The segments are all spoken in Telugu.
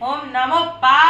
ઓમ નમો પા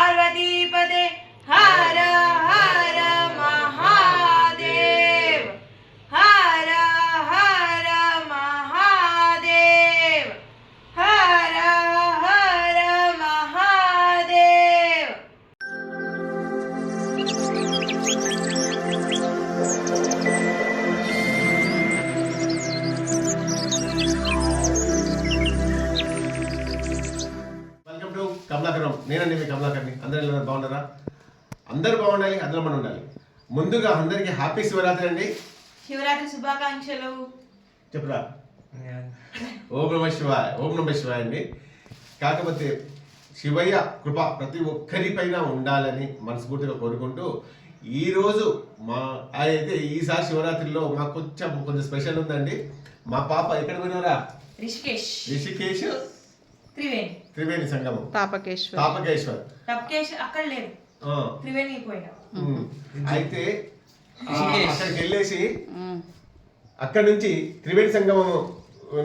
నేనండి మీ కమలాకర్ని. అందరూ? బాగున్నారా? అందరూ బాగుండాలి అందరూ మనం ఉండాలి. ముందుగా అందరికీ హ్యాపీ శివరాత్రి అండి. శివరాత్రి శుభాకాంక్షలు. చెప్పురా. ఓం నమ శివాయ ఓం నమ శివాయ అండి. కాకపోతే శివయ్య కృప ప్రతి ఒక్కరిపైన ఉండాలని మనస్ఫూర్తిగా కోరుకుంటూ ఈ రోజు మా అయితే ఈసారి శివరాత్రిలో మాకు కొంచెం కొంచెం స్పెషల్ ఉందండి. మా పాప ఎక్కడ పోయినవరా? రిషికేష్. రిషికేశ్ త్రివేణి. త్రివేణి సంగమం. తాపకేశ్వర్. తాపకేశ్వర్. అక్కడ లేదు ఆ. త్రివేణి పోయినా. ఉమ్. అయితే ఆ, అక్కడికి వెళ్ళేసి అక్కడి నుంచి త్రివేణి సంగమం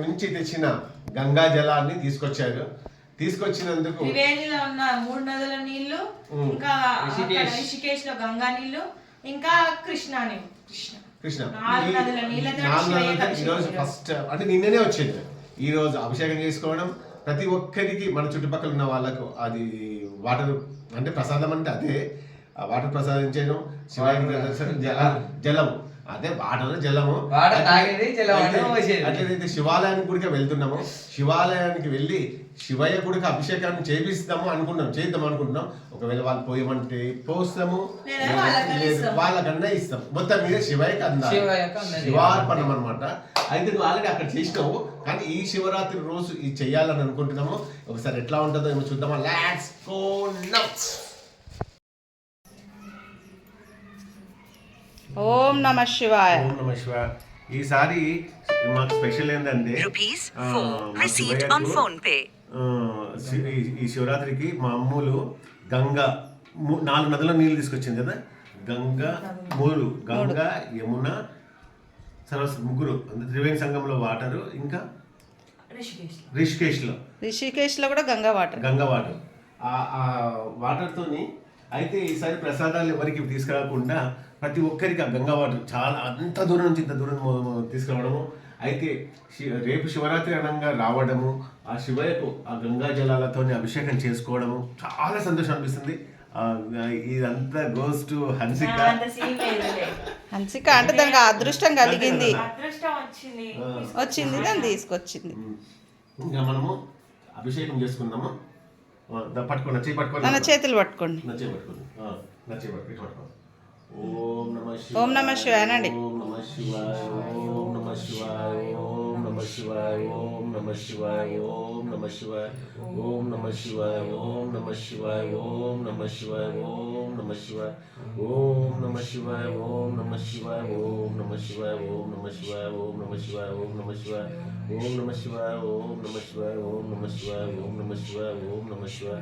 నుంచి తెచ్చిన గంగా జలాన్ని తీసుకొచ్చారు. తీసుకొచ్చినందుకు త్రివేణిలో ఉన్న మూడు నదుల నీళ్ళు. ఇంకా రిషికేష్లో గంగా నీళ్ళు ఇంకా కృష్ణా నీళ్ళు. కృష్ణ. కృష్ణ. నాలుగు ఈ- నదుల నీళ్ళతో నాలుగు శివయ్య నదులతో కలిసి ఈరోజు ఈరోజు. ఫస్ట్ అంటే నిన్ననే వచ్చింది. ఈ రోజు అభిషేకం చేసుకోవడం ప్రతి ఒక్కరికి మన చుట్టుపక్కల ఉన్న వాళ్ళకు అది వాటర్ అంటే ప్రసాదం అంటే అదే. వాటర్ ప్రసాదించడం శివానికి దర్శనం జల జలము. అదే వాటర్ జలము. వాటర్ తాగేది, జలం. అట్లయితే శివాలయానికి గుడికి వెళ్తున్నాము. శివాలయానికి వెళ్ళి శివయ్య గుడికి అభిషేకాన్ని చేపిస్తాము అనుకున్నాం చేద్దాం అనుకుంటున్నాం. ఒకవేళ వాళ్ళు పోయమంటే పోస్తాము. వాళ్ళకన్నా ఇస్తాం. మొత్తం మీద శివయ్యకి అందాలి. శివయ్యకు అందాలి. శివార్పణం అనమాట అయితే నువ్వు ఆల్రెడీ అక్కడ చేసినావు. కానీ ఈ శివరాత్రి రోజు ఇది చేయాలని అనుకుంటున్నాము. ఒకసారి ఎట్లా ఉంటుందో ఏమో చూద్దామా. లాట్స్ గో నట్స్ ఓం నమ శివాయ. ఓం నమ శివ ఈసారి మాకు స్పెషల్ ఏంటంటే Rupees ఆ, 4 మా received శివయ్యకు, on phone pay. ఆ, శి- ఈ- శివరాత్రికి మా అమ్ములు గంగా ము- నాలుగు నదుల నీళ్ళు తీసుకొచ్చింది కదా? గంగా మూడు. గంగా యమున సరస్వతి ముగ్గురు. అంటే త్రివేణి సంఘంలో వాటరు ఇంకా రిషికేష్లో. రిషికేశ్లో కూడా గంగా వాటర్. గంగా వాటర్. ఆ ఆ వాటర్తోని అయితే ఈసారి ప్రసాదాలు ఎవరికి తీసుకురాకుండా ప్రతి ఒక్కరికి ఆ గంగా వాటర్ చాలా అంత దూరం నుంచి ఇంత దూరం తీసుకురావడము. అయితే రేపు శివరాత్రి అనంగా రావడము ఆ శివయ్యకు ఆ గంగా జలాలతోని అభిషేకం చేసుకోవడము చాలా సంతోషం అనిపిస్తుంది. ఆ, ఇదంతా గోస్ టు హన్సిక. హన్సిక అంటే దానికి అదృష్టం కలిగింది. అదృష్టం వచ్చింది. వచ్చింది దాన్ని తీసుకొచ్చింది. ఇంకా మనము అభిషేకం చేసుకున్నాము పట్టుకోండి నచ్చి పట్టుకోండి. నా చేతులు పట్టుకోండి. నచ్చి పట్టుకోండి. నచ్చి పట్టుకోండి పట్టుకో. ఇటు పట్టుకో ఓం నమ ఓం నమ శివాయ అనండి. ఓం నమ శివాయ ఓం నమ శివాయ ఓం నమ శివాయ ఓం నమ శివాయ ఓం నమ శివాయ ఓం నమ శివాయ ఓం నమ శివాయ ఓం నమ శివాయ ఓం నమ శివాయ ఓం నమ శివాయ ఓం నమ శివాయ ఓం నమ శివాయ ఓం నమ శివాయ ఓం నమ శివాయ ఓం నమ శివాయ ఓం నమ శివాయ ఓం నమ శివాయ ఓం నమ శివాయ ఓం నమ శివాయ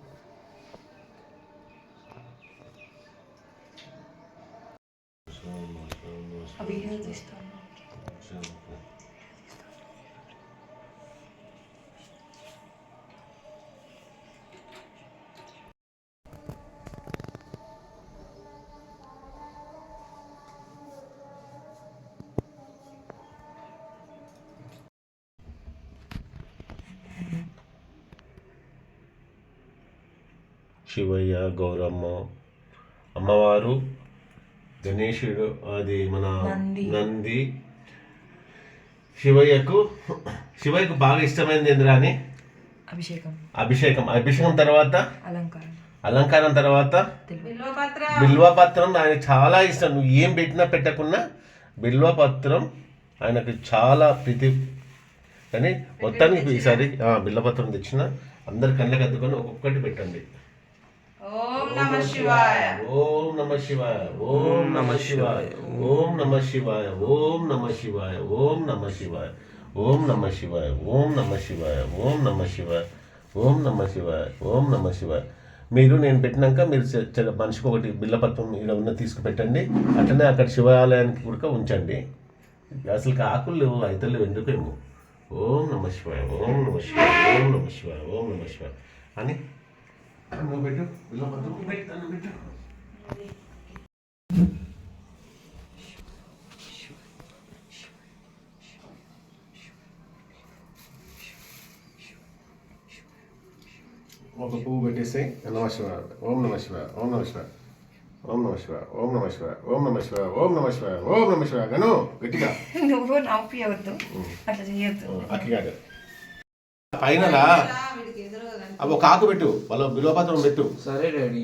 శివయ్య గౌరమ్మ అమ్మవారు గణేశుడు అది మన నంది. శివయ్యకు శివయ్యకు బాగా ఇష్టమైనది ఏందిరా అని? అభిషేకం. అభిషేకం. అభిషేకం తర్వాత? అలంకారం. అలంకారం తర్వాత? బిల్వపత్ర. బిల్వపత్రం ఆయన చాలా ఇష్టం. నువ్వు ఏం పెట్టినా పెట్టకున్నా బిల్వపత్రం ఆయనకు చాలా ప్రీతి. కానీ మొత్తానికి ఈసారి ఆ, బిల్వపత్రం తెచ్చిన అందరు కళ్ళకి అద్దుకొని ఒక్కొక్కటి పెట్టండి. ఓం నమ శివాయ ఓం నమ శివాయ ఓం నమ శివాయ ఓం నమ శివాయ ఓం నమ శివాయ ఓం నమ శివాయ ఓం నమ శివాయ ఓం నమ శివాయ ఓం నమ శివాయ ఓం నమ శివాయ మీరు నేను పెట్టినాక మీరు మనిషికి ఒకటి బిల్లపత్రం ఇక్కడ ఉన్న తీసుకుపెట్టండి అట్లనే అక్కడ శివాలయానికి కూడా ఉంచండి అసలు ఆకులు లేవు అయితలేవు ఎందుకేమో ఓం నమ శివాయ ఓం నమ శివాయ ఓం నమ శివాయ ఓం నమ శివాయ అని నువ్వు పెట్టు బిల్లపత్రం పెట్టు పెట్టు ఒక పువ్వు పెట్టేసి నమ శివాయ ఓం నమ శివాయ ఓం నమ శివాయ ఓం నమ శివాయ ఓం నమ శివాయ ఓం నమ శివాయ ఓం నమ శివాయ ఓం నమ శివాయ గను గట్టిగా. నువ్వు నవ్వుకోవద్దు అట్లా చేయొద్దు అక్కిగాడు పైన అవి ఒక ఆకు పెట్టు వాళ్ళ బిలోపత్రం పెట్టు. సరే డాడీ.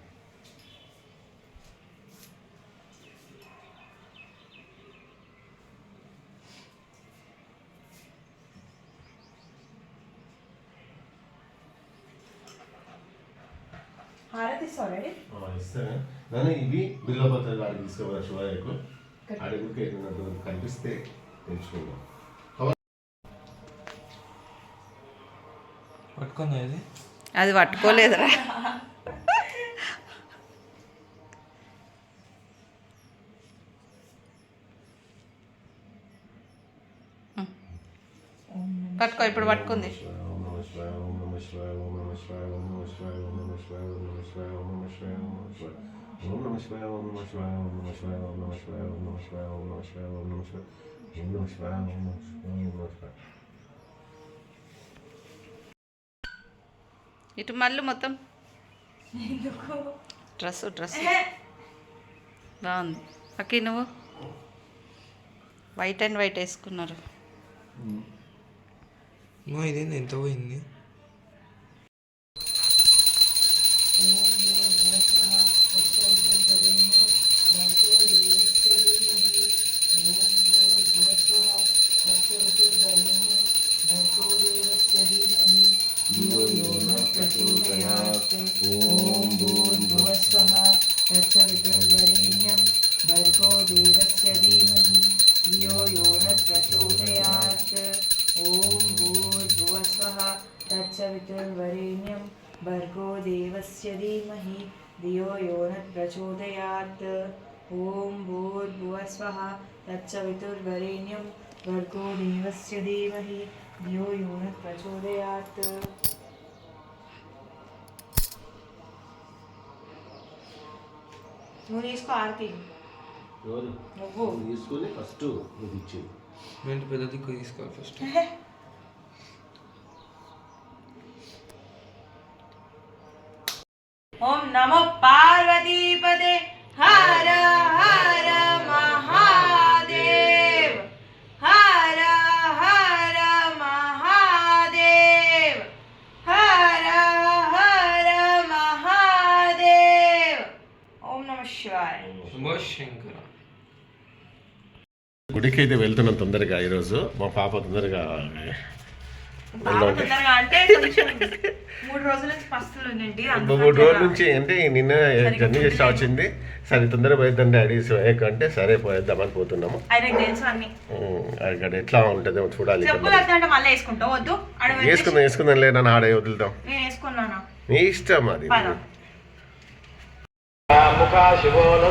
ఇస్తాను. నన్ను ఇవి బిల్వపత్రాలు ఆడికి తీసుకోవాలి శివాయకు అడుగుకి కనిపిస్తే తెలుసుకుందాం పట్టుకుందా ఇది? అది పట్టుకోలేదురా. పట్టుకో ఇప్పుడు పట్టుకుంది. శివాయ ఓం నమ శివాయ ఓం నమ శివాయ ఓం నమ శివాయ ఓం నమ శివాయ ఓం నమ శివాయ ఓం నమ శివాయ ఓం నమ శివాయ ఓం నమ శివాయ ఓం నమ శివాయ ఓం నమ శివాయ ఓం నమ శివాయ ఓం నమ శివాయ ఓం నమ శివాయ ఓం నమ శివాయ ఓం నమ శివాయ ఓం నమ శివాయ ఓం నమ శివాయ ఇటు మళ్ళీ మొత్తం డ్రెస్ డ్రెస్ బాగుంది అక్కి నువ్వు వైట్ అండ్ వైట్ వేసుకున్నారు ఇదేంది ఎంత పోయింది सवितुर्वरेण्यं भर्गो देवस्य धीमहि धियो यो न प्रचोदयात्। ॐ भूर्भुवः स्वः तत्सवितुर्वरेण्यं भर्गो देवस्य धीमहि धियो यो न प्रचोदयात्। నువ్వు తీసుకో ఆర్తి నువ్వు తీసుకోలే ఫస్ట్ నువ్వు ఇచ్చేది పెద్ద దిక్కు తీసుకోవాలి ఫస్ట్ శుభశంకర. గుడికి అయితే వెళ్తున్నాం తొందరగా ఈరోజు. మా పాప తొందరగా మూడు రోజుల నుంచి రోజుల నుంచి అంటే నిన్న జర్నీ చేస్తా వచ్చింది. సరే తొందర పోయిద్దాం డాడీ సోయక్ అంటే సరే పోయిద్దాం అని పోతున్నాము అక్కడ ఎట్లా ఉంటుందో చూడాలి వేసుకుందాం వేసుకుందాం లేదా ఆడే వదులుతాం. నీ ఇష్టం అది. ముఖా శివోన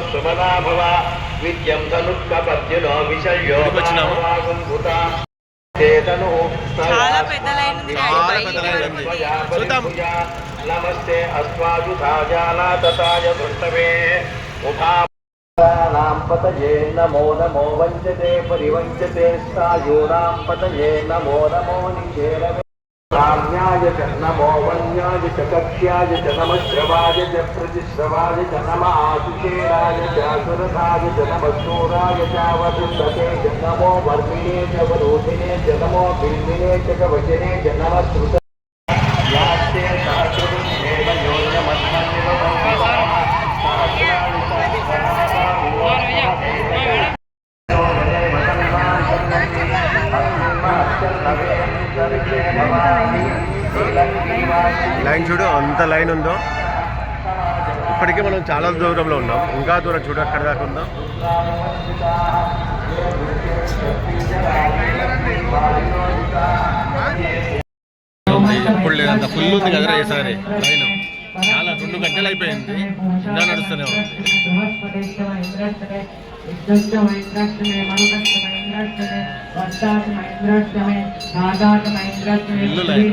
పతయే నమో నమో వంచతే పరివంచతే స్థాయూనాం పతయే నమో నమో काम्याय च नमो वन्याय च कक्ष्याय च नमः श्रवाय च प्रतिश्रवाय च नमः आशुषेराय च सुरथाय च नमः शूराय च वसुन्दते च नमो वर्मिणे च वरोधिने च नमो बिल्मिने च कवचने च नमः అంత లైన్ ఉందో. ఇప్పటికే మనం చాలా దూరంలో ఉన్నాం. ఇంకా దూరం చూడు అక్కడ దాకా ఉందాం. ఇప్పుడు లేదంత ఫుల్ ఉంది కదరా ఈసారి. లైన్. చాలా రెండు గంటలు అయిపోయింది. ఇంకా నడుస్తూనే ఉంది. ఇల్లు లైన్.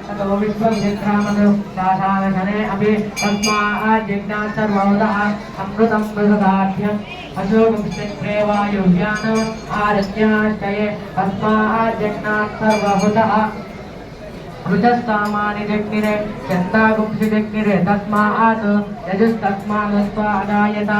तो विश्वक्षेत्रामदाशानशने तस्मा तस्माः जिज्ञासर्वदः अमृतं प्रददाढ्यम् अशोकक्षेत्रे वायुव्यानम् आरज्ञाश्चये तस्माः जिज्ञासर्वहुतः कृतस्तामानि दिग्निरे चन्दागुप्सि दिग्निरे तस्मात् यजुस्तस्मात् स्वादायता